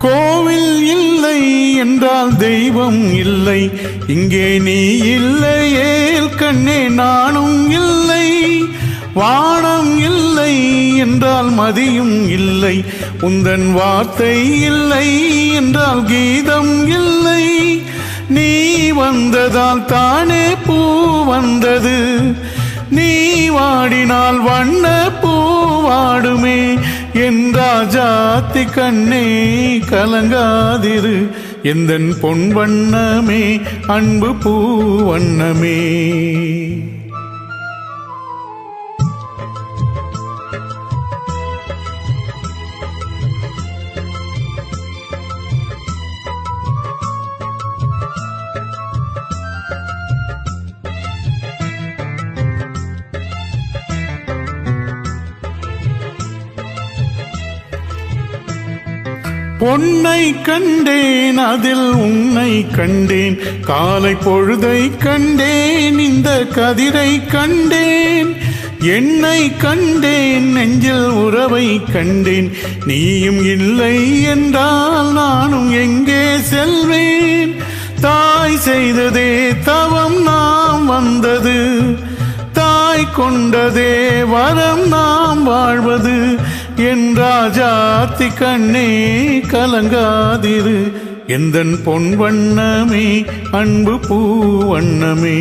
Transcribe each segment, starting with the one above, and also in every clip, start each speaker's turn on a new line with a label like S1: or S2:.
S1: கோவில் இல்லை என்றால் தெய்வம் இல்லை. இங்கே நீ இல்லையே கண்ணே நானும் இல்லை. வானம் இல்லை என்றால் மதியும் இல்லை. உந்தன் வார்த்தை இல்லை என்றால் கீதம் இல்லை. நீ வந்ததால் தானே பூ வந்தது. நீ வாடினால் வண்ண பூ வாடுமே. என் ராஜாத்தி கண்ணே கலங்காதிரு. எந்தன் பொன் வண்ணமே அன்பு பூ வண்ணமே. பொன்னை கண்டேன் அதில் உன்னை கண்டேன். காலை பொழுதை கண்டேன் இந்த கதிரை கண்டேன். என்னை கண்டேன் நெஞ்சில் உறவை கண்டேன். நீயும் இல்லை என்றால் நானும் எங்கே செல்வேன்? தாய் செய்ததே தவம் நாம் வந்தது. தாய் கொண்டதே வரம் நாம் வாழ்வது. என் ராஜாத்தி கண்ணே கலங்காதிரு. எந்தன் பொன் வண்ணமே அன்பு பூ வண்ணமே.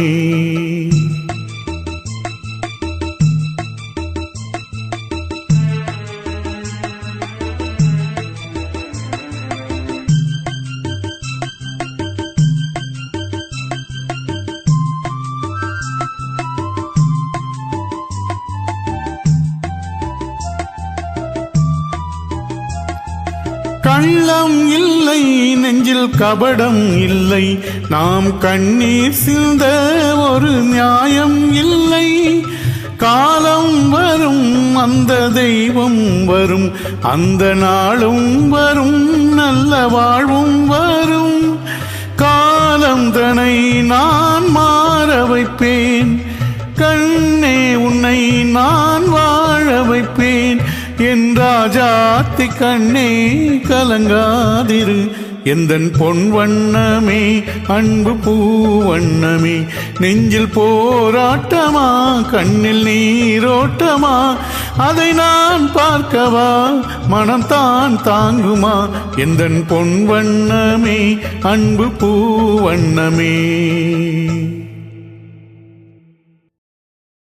S1: கள்ளம் இல்லை நெஞ்சில் கபடம் இல்லை. நாம் கண்ணீர் சிந்த ஒரு நியாயம் இல்லை. காலம் வரும் அந்த தெய்வம் வரும். அந்த நாளும் வரும் நல்ல வாழ்வும் வரும். காலம் தனை நான் மாற வைப்பேன். கண்ணே உன்னை நான் வாழ வைப்பேன். என் ராஜாத்தி கண்ணே கலங்காதிரு. எந்தன் பொன் வண்ணமே அன்பு பூ வண்ணமே. நெஞ்சில் போராட்டமா கண்ணில் நீரோட்டமா. அதை நான் பார்க்கவா மனம் தான் தாங்குமா. எந்தன் பொன் வண்ணமே அன்பு பூ வண்ணமே.